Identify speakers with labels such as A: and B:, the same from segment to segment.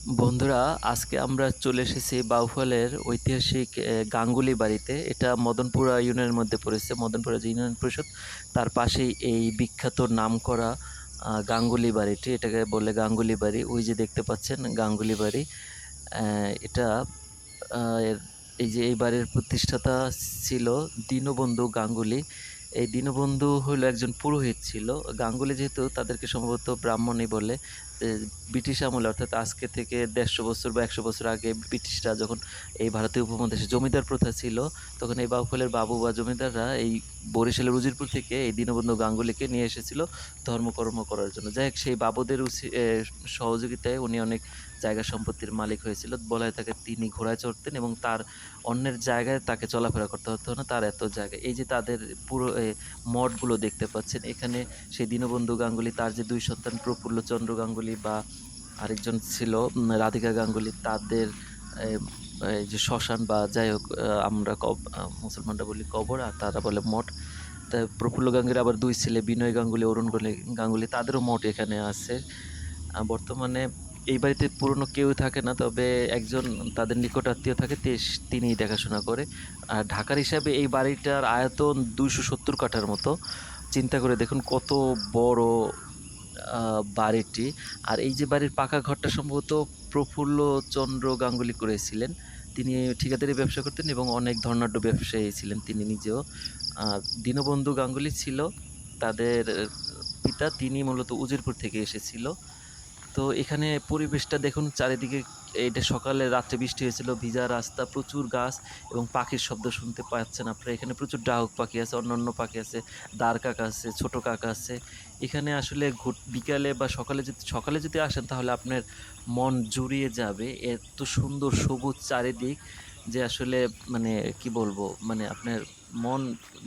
A: বন্ধুরা আজকে আমরা চলে এসেছি বাউফলের ঐতিহাসিক গাঙ্গুলি বাড়িতে। এটা মদনপুরা ইউনিয়নের মধ্যে পড়েছে মদনপুরা যে ইউনিয়ন পরিষদ। তার পাশেই এই বিখ্যাত নামকরা আহ, গাঙ্গুলি বাড়িটি। এটাকে বলে গাঙ্গুলি বাড়ি। ওই যে দেখতে পাচ্ছেন গাঙ্গুলি বাড়ি। এটা এই যে এই বাড়ির প্রতিষ্ঠাতা ছিল দীনবন্ধু গাঙ্গুলি। এই দীনবন্ধু হলো একজন পুরোহিত ছিল। গাঙ্গুলি যেহেতু তাদেরকে সম্ভবত ব্রাহ্মণই বলে ব্রিটিশ আমলে, অর্থাৎ আজকে থেকে দেড়শো বছর বা একশো বছর আগে ব্রিটিশরা যখন এই ভারতীয় উপমহাদেশে জমিদার প্রথা ছিল, তখন এই বাউফলের বাবু বা জমিদাররা এই বরিশালের উজিরপুর থেকে এই দীনবন্ধু গাঙ্গুলিকে নিয়ে এসেছিল ধর্মকর্ম করার জন্য। যাই সেই বাবুদের সহযোগিতায় উনি অনেক জায়গা সম্পত্তির মালিক হয়েছিল। বলা হয় তাকে তিনি ঘোড়ায় চড়তেন এবং তার অন্যের জায়গায় তাকে চলাফেরা করতে হতো না, তার এত জায়গা। এই যে তাদের পুরো মঠগুলো দেখতে পাচ্ছেন, এখানে সেই দীনবন্ধু গাঙ্গুলি, তার যে দুই সন্তান প্রফুল্লচন্দ্র গাঙ্গুলি বা আরেকজন ছিল রাধিকা গাঙ্গুলি, তাদের যে শ্মশান বা যাই হোক আমরা কব মুসলমানরা বলি কবর, আর তারা বলে মঠ। তা প্রফুল্ল গাঙ্গুলি আবার দুই ছেলে, বিনয় গাঙ্গুলি, অরুণ গাঙ্গুলি তাদেরও মঠ এখানে আছে। বর্তমানে এই বাড়িতে পুরনো কেউ থাকে না, তবে একজন তাদের নিকট আত্মীয় থাকে তে- তিনিই দেখাশোনা করে। আর ঢাকার হিসাবে এই বাড়িটার আয়তন দুইশো সত্তর কাঠার মতো। চিন্তা করে দেখুন কত বড় বাড়িটি। আর এই যে বাড়ির পাকা ঘরটা সম্ভবত প্রফুল্ল চন্দ্র গাঙ্গুলি করেছিলেন। তিনি ঠিকাদারি ব্যবসা করতেন এবং অনেক ধর্নাঢ্য ব্যবসায়ী ছিলেন তিনি নিজেও। দীনবন্ধু গাঙ্গুলি ছিল তাদের পিতা, তিনি মূলত উজিরপুর থেকে এসেছিল। তো এখানে পরিবেশটা দেখুন, চারিদিকে এটা সকালে রাত্রে বৃষ্টি হয়েছিল, ভিজা রাস্তা, প্রচুর গাছ এবং পাখির শব্দ শুনতে পাচ্ছেন আপনারা। এখানে প্রচুর ডাহক পাখি আছে, অন্যান্য পাখি আছে দ্বার কাকা আছে, ছোট কাকা আছে। এখানে আসলে বিকালে বা সকালে যদি সকালে যদি আসেন তাহলে আপনার মন জুড়িয়ে যাবে। এত সুন্দর সবুজ চারিদিক। যে আসলে মানে কি বলব মানে আপনার মন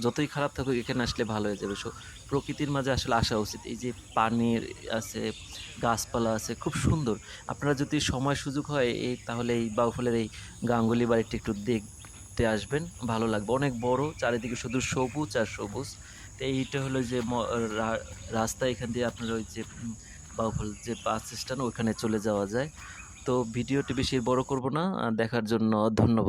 A: যতই খারাপ থাকুক এখানে আসলে ভালো হয়ে যাবে। সো প্রকৃতির মাঝে আসলে আসা উচিত। এই যে পানির আছে, গাছপালা আছে, খুব সুন্দর। আপনারা যদি সময় সুযোগ হয়, এই তাহলে এই বাউফলের এই গাঙ্গুলি বাড়িটি একটু দেখতে আসবেন। ভালো লাগবে। অনেক বড়, চারিদিকে শুধু সবুজ আর সবুজ। তো এইটা হলো যে রাস্তা এখান দিয়ে আপনার ওই যে বাউফল যে বাস স্ট্যান্ড, ওখানে চলে যাওয়া যায়। তো ভিডিওটি বেশি বড় করব না। দেখার জন্য ধন্যবাদ।